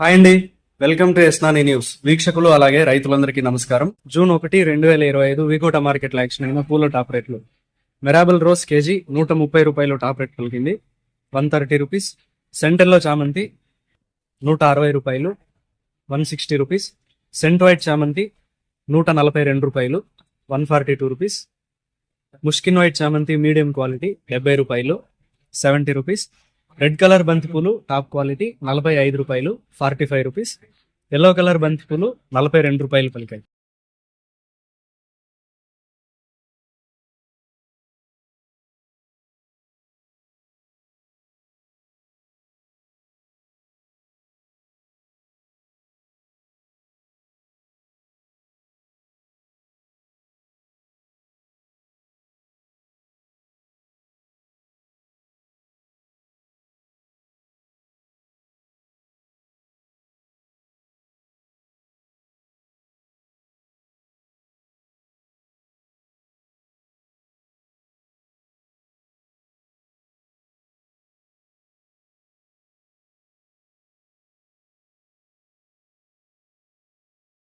Hi అండి. Welcome to ఎస్నాని news. వీక్షకులు అలాగే రైతులందరికీ నమస్కారం. జూన్ ఒకటి రెండు వేల ఇరవై ఐదు వికోట మార్కెట్లో యాక్షన్ అయిన పూల టాప్ రేట్లు. మెరాబల్ రోజ్ కేజీ నూట ముప్పై రూపాయలు టాప్ రేట్ పలికింది. One thirty rupees. సెంటర్లో చామంతి నూట అరవై రూపాయలు. One sixty rupees. Cent white చామంతి నూట నలభై రెండు రూపాయలు. One forty two rupees. ముష్కిన్ white చామంతి మీడియం క్వాలిటీ డెబ్బై రూపాయలు. Seventy rupees. రెడ్ కలర్ బంతిపూలు టాప్ క్వాలిటీ నలభై ఐదు రూపాయలు forty five rupees. Yellow colour బంతిపూలు నలభై రెండు రూపాయలు పలికాయి.